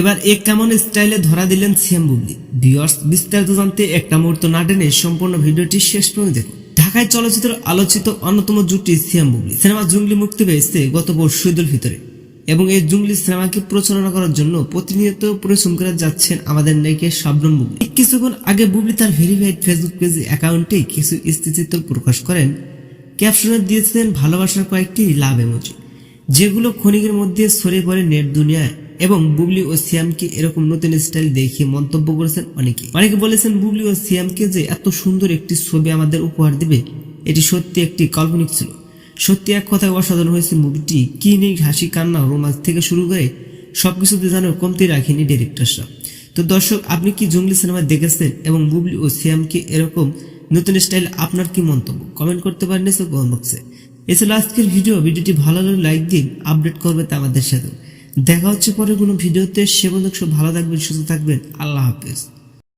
এবার এক কেমন স্টাইলে ধরা দিলেন সিএম বুবলি। ভিউয়ার্স, বিস্তারিত জানতে একটা মুহূর্ত না টেনে সম্পূর্ণ ভিডিওটি শেষ পর্যন্ত দেখুন। ঢাকায় চলচ্চিত্র আলোচিত অন্যতম জুটি সিএম বুবলি। সিনেমা জুংলি মুক্তি পেয়েছে গত পরশু ঈদুল ভিতরে। এবং এই জুংলি সিনেমাকে প্রচারণা করার জন্য প্রতিনিয়ত পরিশ্রম করে যাচ্ছেন আমাদের নায়িকা শাবনম বুবলি। কিছুক্ষণ আগে বুবলি তার ভেরিফাইড ফেসবুক পেজ অ্যাকাউন্টে কিছু স্থিতিচিত্র প্রকাশ করেন। ক্যাপশনে দিয়েছিলেন ভালোবাসার কয়েকটি লাভ এমোজি যেগুলো ক্ষণিকের মধ্যে ছড়িয়ে পড়ে নেট দুনিয়ায়। এবং বুবলি ও সিয়ামকে এরকম নতুন স্টাইল দেখিয়ে মন্তব্য করেছেন অনেকে। অনেকে বলেছেন বুবলি ও সিয়ামকে যে এত সুন্দর একটি ছবি আমাদের উপহার দেবে, এটি সত্যি একটি কাল্পনিক ছিল। সত্যি এক কথায় অসাধারণ হয়েছে মুভিটি। কি নেই হাসি, কান্না, রোমান্স থেকে শুরু করে সবকিছুতে যেন কমতি রাখেনি ডিরেক্টররা তো দর্শক, আপনি কি জঙ্গলি সিনেমা দেখেছেন এবং বুবলি ও সিয়ামকে এরকম নতুন স্টাইল আপনার কি মন্তব্য? কমেন্ট করতে পারেন কমেন্ট বক্সে। এছাড়া আজকের ভিডিও, ভিডিওটি ভালো লাগলে লাইক দিন, আপডেট করবে তা আমাদের সাথে। দেখা হচ্ছে পরে কোনো ভিডিওতে। সে বন্ধু ভালো থাকবেন সুস্থ থাকবেন। আল্লাহ হাফেজ।